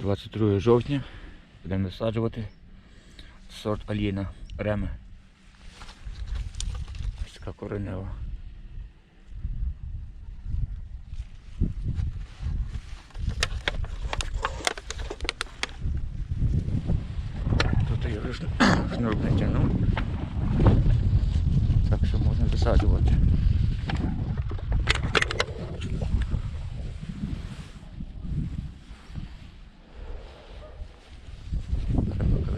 22 жовтня будемо висаджувати сорт Аліна Реме. Ось така коренева. Тут я шнур натягнув. Так що можна висаджувати.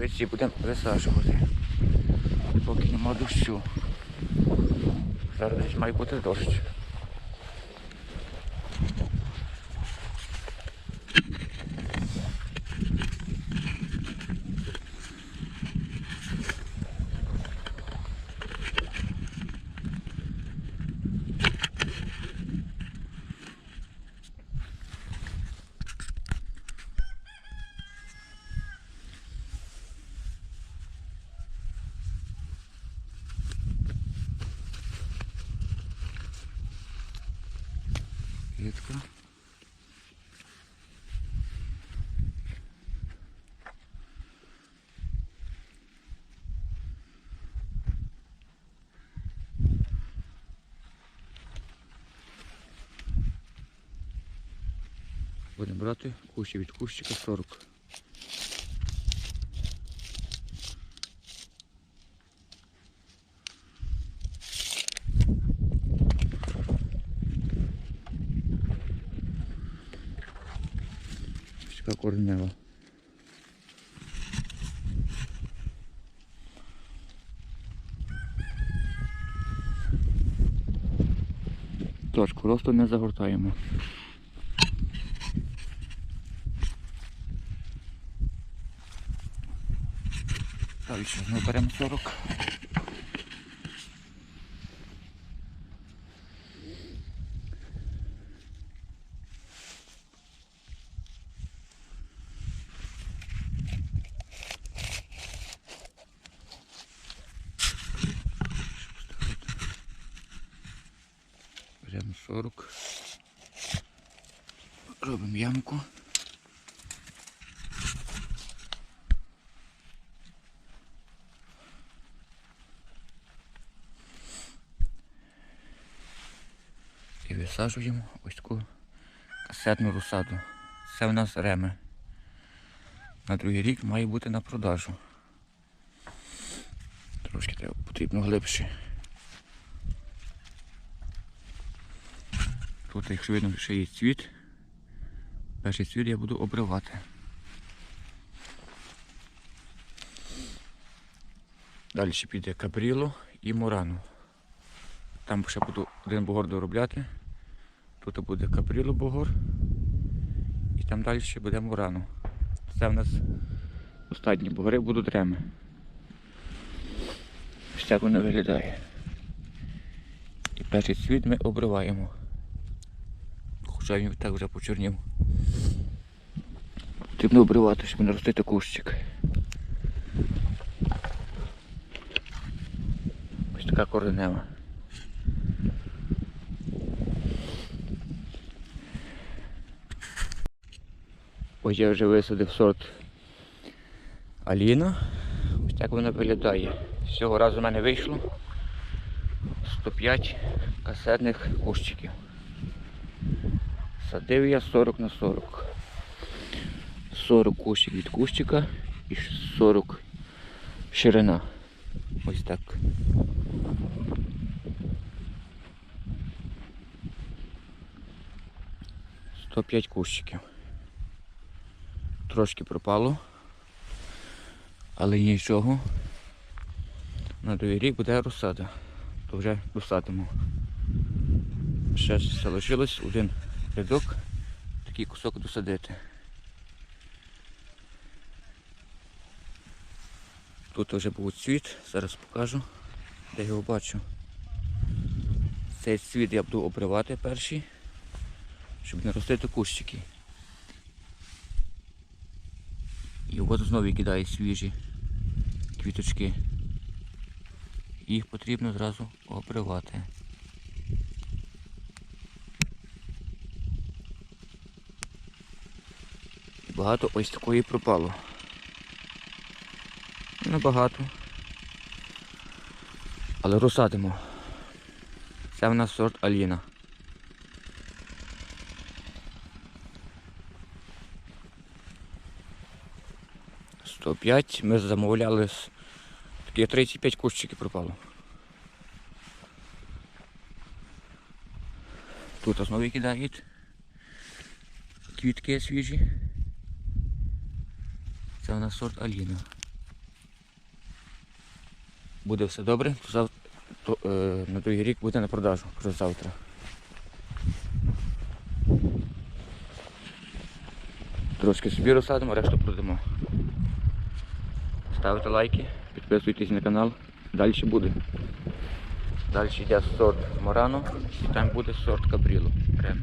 Рукавиці будемо висаджувати. Поки нема дощу. Зараз десь має бути дощ. Квітка. Будемо брати кущі від кущика 40. Ось така коренева. Точку росту не загортаємо. Далі ми беремо 40. Беремо 40. Робимо ямку. І висаджуємо ось таку касетну розсаду. Це в нас реми. На другий рік має бути на продажу. Трошки треба потрібно глибше. Тут, якщо видно, ще є цвіт. Перший цвіт я буду обривати. Далі ще піде капріло і мурану. Там ще буду один бугор доробляти. Тут буде капріло бугор. І там далі ще буде мурану. Це в нас останні бугори будуть реми. Ось так воно виглядає. І перший цвіт ми обриваємо. Хоча він так вже почорнів. Потрібно обривати, щоб не ростити кущик. Ось така коренева. Ось я вже висадив сорт Аліна. Ось так вона виглядає. Цього разу в мене вийшло 105 касетних кущиків. Садив я 40 на 40. 40 кущик від кущика і 40 ширина. Ось так. Сто п'ять кущиків. Трошки пропало, але нічого. На другий рік буде розсада, то вже досадимо. Ще залишилось один рядок, такий кусок досадити. Тут вже був цвіт, зараз покажу, де його бачу. Цей цвіт я буду обривати перший, щоб не ростити кущики. І от знову кидає свіжі квіточки. Їх потрібно зразу обривати. Багато ось такої пропало. Небагато. Але розсадимо. Це в нас сорт Аліна. Сто п'ять. Ми замовляли такі 35 кущиків пропало. Тут знову кидають квітки свіжі. Це у нас сорт Аліна. Буде все добре, то, зав... то е, на другий рік буде на продажу вже завтра. Трошки собі розсадимо, решту продамо. Ставте лайки, підписуйтесь на канал, далі буде. Далі йде сорт Морано і там буде сорт Кабріло. Прямо.